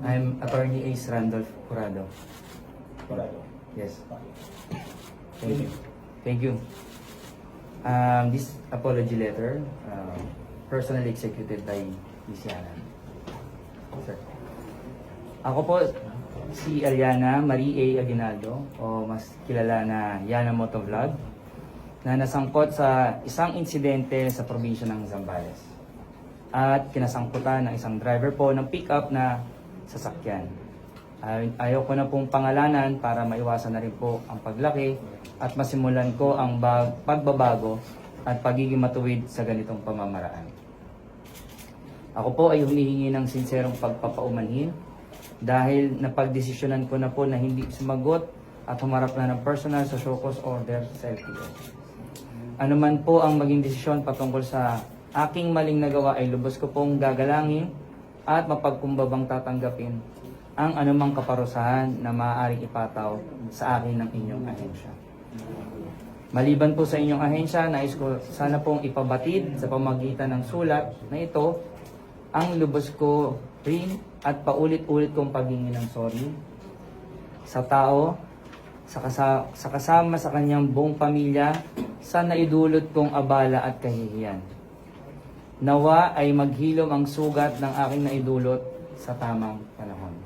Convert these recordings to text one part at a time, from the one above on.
I'm Attorney Ace Randolph Curado. Corrado. Yes. Thank you. Thank you. Um, this apology letter, um, personally executed by Miss Yana. Sir. Ako po, si Ariana Marie A. Aguinaldo, o mas kilala na Yana Motovlog, na nasangkot sa isang insidente sa probinsya ng Zambales. At kinasangkutan ng isang driver po ng pickup na sasakyan. Ay- Ayaw na pong pangalanan para maiwasan na rin po ang paglaki at masimulan ko ang bag- pagbabago at pagiging matuwid sa ganitong pamamaraan. Ako po ay humihingi ng sinserong pagpapaumanhin dahil napagdesisyonan ko na po na hindi sumagot at humarap na ng personal sa show cause order sa LTO. Ano man po ang maging desisyon patungkol sa aking maling nagawa ay lubos ko pong gagalangin at mapagkumbabang tatanggapin ang anumang kaparusahan na maaaring ipataw sa akin ng inyong ahensya. Maliban po sa inyong ahensya, nais ko sana pong ipabatid sa pamagitan ng sulat na ito ang lubos ko rin at paulit-ulit kong paghingi ng sorry sa tao, sa, kasa- sa kasama sa kanyang buong pamilya, sa naidulot kong abala at kahihiyan. Nawa ay maghilom ang sugat ng aking naidulot sa tamang panahon.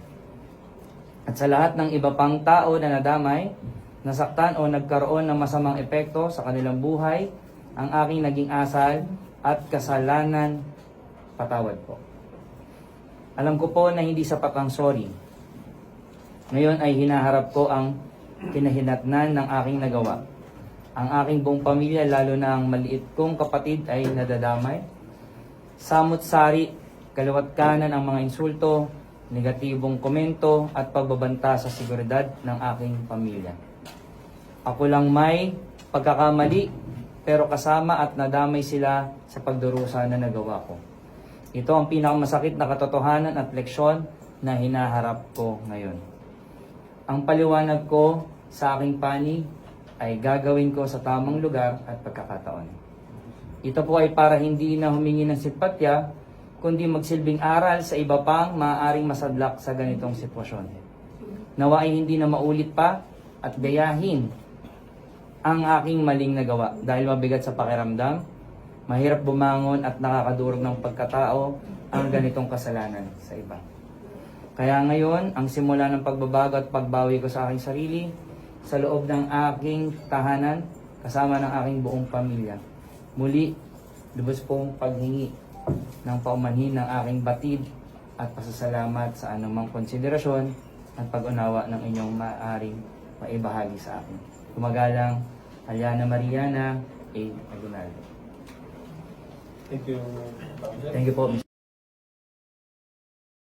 At sa lahat ng iba pang tao na nadamay, nasaktan o nagkaroon ng masamang epekto sa kanilang buhay, ang aking naging asal at kasalanan, patawad po. Alam ko po na hindi sapat ang sorry. Ngayon ay hinaharap ko ang kinahinatnan ng aking nagawa. Ang aking buong pamilya, lalo na ang maliit kong kapatid ay nadadamay. Samot-sari, kaliwat kanan ang mga insulto, negatibong komento at pagbabanta sa seguridad ng aking pamilya. Ako lang may pagkakamali pero kasama at nadamay sila sa pagdurusa na nagawa ko. Ito ang pinakamasakit na katotohanan at leksyon na hinaharap ko ngayon. Ang paliwanag ko sa aking panig ay gagawin ko sa tamang lugar at pagkakataon. Ito po ay para hindi na humingi ng simpatya, kundi magsilbing aral sa iba pang maaaring masadlak sa ganitong sitwasyon. Nawa ay hindi na maulit pa at gayahin ang aking maling nagawa dahil mabigat sa pakiramdam, mahirap bumangon at nakakadurog ng pagkatao ang ganitong kasalanan sa iba. Kaya ngayon, ang simula ng pagbabago at pagbawi ko sa aking sarili, sa loob ng aking tahanan, kasama ng aking buong pamilya. Muli, lubos pong paghingi ng paumanhin ng aking batid at pasasalamat sa anumang konsiderasyon at pag-unawa ng inyong maaaring maibahagi sa akin. Kumagalang, Aliana Mariana A. Aguinaldo. Thank you. Thank you po, Ms.